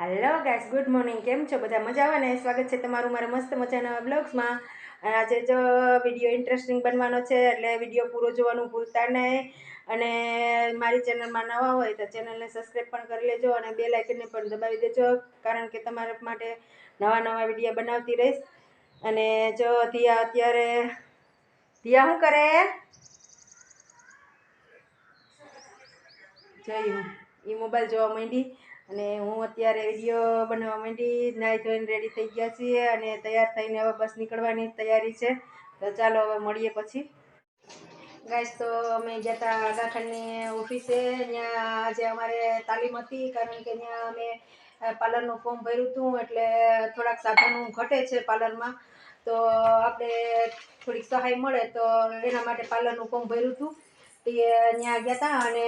Hello guys good morning કેમ છો? બધા મજામાં ને? સ્વાગત છે તમારું મારા મસ્ત મજાના બ્લોગ્સમાં આજે જો વીડિયો ઇન્ટરેસ્ટિંગ બનવાનો છે, એટલે વીડિયો પૂરો જોવાનું ભૂલતા નહીં. અને મારી ચેનલમાં નવા હોય તો ચેનલને સબસ્ક્રાઈબ પણ કરી લેજો અને બે લાઇકનને પણ દબાવી દેજો, કારણ કે તમારા માટે નવા નવા વીડિયો બનાવતી રહીશ. અને જો ધીયા અત્યારે ધીયા શું કરે? જોયું એ મોબાઈલ જોવા માંડી. અને હું અત્યારે વીડિયો બનાવવા માંડી, નાઈ ધોઈને રેડી થઈ ગયા છીએ અને તૈયાર થઈને હવે બસ નીકળવાની તૈયારી છે. તો ચાલો હવે મળીએ પછી. ગાઈસ તો અમે ગયા હતા આગાખાનની ઓફિસે. ત્યાં આજે અમારે તાલીમ હતી, કારણ કે ત્યાં અમે પાર્લરનું ફોર્મ ભર્યું હતું, એટલે થોડાક સાધનો ઘટે છે પાર્લરમાં. તો આપણે થોડીક સહાય મળે, તો એના માટે પાર્લરનું ફોર્મ ભર્યું હતું. તે ત્યાં ગયા હતા અને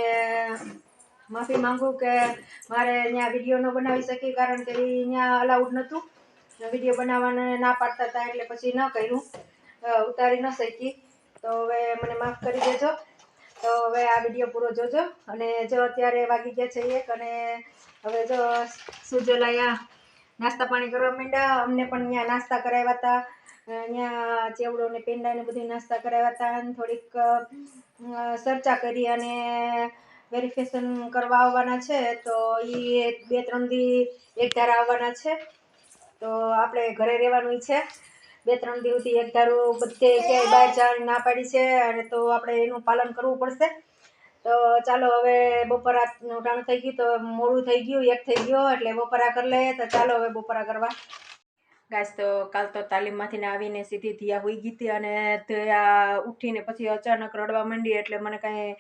માફી માંગુ કે મારે ત્યાં વીડિયો ન બનાવી શકી કારણ કે એ અહીંયા અલાઉડ નહોતું વીડિયો બનાવવાને ના પાડતા હતા એટલે પછી ન કર્યું. ઉતારી ન શકી. તો હવે મને માફ કરી દેજો. તો હવે આ વીડિયો પૂરો જોજો. અને જો અત્યારે વાગી ગયા છે એક અને હવે જો સુજલાયા નાસ્તા પાણી કરવા માંડ્યા. અમને પણ અહીંયા નાસ્તા કરાવ્યા હતા. અહીંયા ચેવડો ને પેંડા ને બધું નાસ્તા કરાવ્યા હતા. અને થોડીક ચર્ચા કરી અને વેરિફિકેશન કરવા આવવાના છે, તો એ બે, ત્રણ દી એક ધારા આવવાના છે. તો આપણે ઘરે રહેવાનું છે. બે, ત્રણ દિવસથી એક ધારું બધે ક્યાંય બહાર જવાની ના પાડી છે, અને તો આપણે એનું પાલન કરવું પડશે. તો ચાલો હવે બપોરાનું ટાણું થઈ ગયું, તો મોડું થઈ ગયું, એક થઈ ગયો, એટલે બપોરા કરી લઈએ, તો ચાલો હવે બપોરા કરવા. ગાઈસ, તો કાલ તો તાલીમમાંથી આવીને સીધી ધીયા હોઈ ગઈ હતી અને ધ્યા ઉઠીને પછી અચાનક રડવા માંડી એટલે મને કાંઈ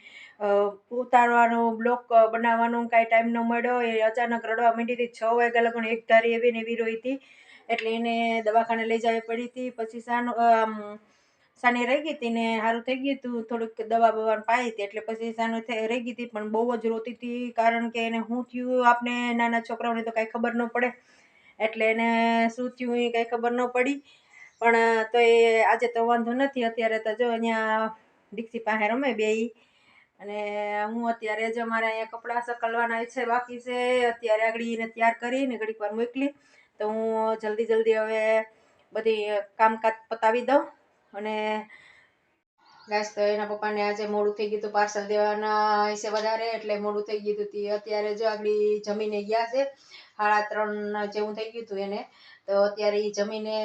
ઉતારવાનો, બ્લોક બનાવવાનો કાંઈ ટાઈમ ન મળ્યો. એ અચાનક રડવા માંડી હતી. છ વાગ્યા લગન એક ધારી એવી ને એવી રોઈ હતી. એટલે એને દવાખાને લઈ જવી પડી હતી. પછી સાનું સાની રહી ગઈ હતી ને સારું થઈ ગયું હતું. થોડુંક દવા બવા પાઈ હતી. એટલે પછી સાનું રહી ગઈ હતી. પણ બહુ જ રોતી હતી કારણ કે એને શું થયું આપણે નાના છોકરાઓને તો કાંઈ ખબર ન પડે. એટલે એને શું થયું એ કાંઈ ખબર ન પડી. પણ તો એ આજે તો વાંધો નથી. અત્યારે તો જો અહીંયા દીક્ષી પાસે રમે બે અને હું અત્યારે જો મારે અહીંયા કપડાં સકલવાના છે, બાકી છે. અત્યારે આગળ એને તૈયાર કરીને ઘડીક વાર મોકલી. તો હું જલ્દી જલ્દી હવે બધી કામકાજ પતાવી દઉં. અને ગાઈસ, તો એના પપ્પાને આજે મોડું થઈ ગયું હતું પાર્સલ દેવાના હશે વધારે, એટલે મોડું થઈ ગયું હતું અત્યારે જો આગળ જમીને ગયા છે, સાડા ત્રણ જેવું થઈ ગયું હતું એને. તો અત્યારે એ જમીને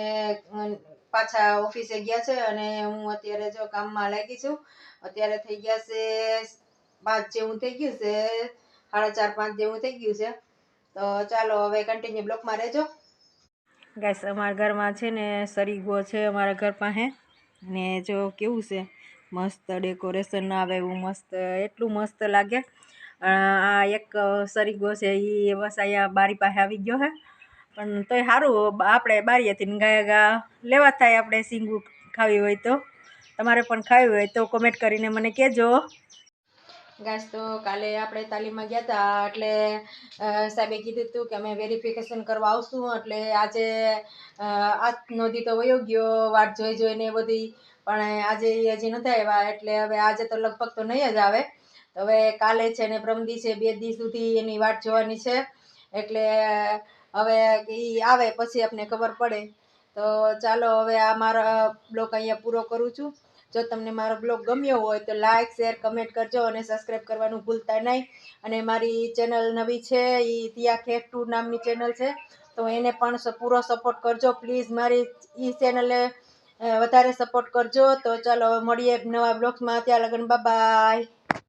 પાછા ઓફિસે ગયા છે અને હું અત્યારે જો કામમાં લાગી છું. અત્યારે થઈ ગયા છે પાંચ જેવું થઈ ગયું છે, સાડા ચાર પાંચ જેવું થઈ ગયું છે. તો ચાલો હવે કન્ટિન્યુ બ્લોકમાં રહેજો. ગાઈસ, અમારા ઘરમાં છે ને, સરીગો છે અમારા ઘર પાસે. ને જો કેવું છે મસ્ત ડેકોરેશન આવે, એવું મસ્ત, એટલું મસ્ત લાગે. આ એક સરીગો છે એ બસ અહીંયા બારી પાસે આવી ગયો છે પણ તોય સારું આપણે બારીએથી ગયા ગા લેવા થાય આપણે સિંગું ખાવી હોય તો. તમારે પણ ખાવી હોય તો કોમેન્ટ કરીને મને કહેજો. ગાઈસ, તો કાલે આપણે તાલીમમાં ગયા હતા એટલે સાહેબે કીધું હતું કે અમે વેરિફિકેશન કરવા આવશું, એટલે આજે આજનો દી તો વયો ગયો, વાટ જોઈ જોઈને બધી પણ આજે એ હજી નથી આવ્યા, એટલે હવે આજે તો લગભગ તો નહીં જ આવે. તો હવે કાલે છે ને પ્રમદી છે, બે દી સુધી એની વાટ જોવાની છે. એટલે હવે એ આવે પછી આપને ખબર પડે. તો ચાલો હવે આ મારો બ્લોગ અહીંયા પૂરો કરું છું. જો તમને મારો બ્લોગ ગમ્યો હોય તો લાઇક શેર, કમેન્ટ કરજો અને સબસ્ક્રાઈબ કરવાનું ભૂલતા નહીં. અને મારી ચેનલ નવી છે, એ તિયા ખેટ ટુ નામની ચેનલ છે. તો એને પણ પૂરો સપોર્ટ કરજો. પ્લીઝ મારી એ ચેનલે વધારે સપોર્ટ કરજો. તો ચાલો મળીએ નવા બ્લોગ્સમાં ત્યાં લગન બાય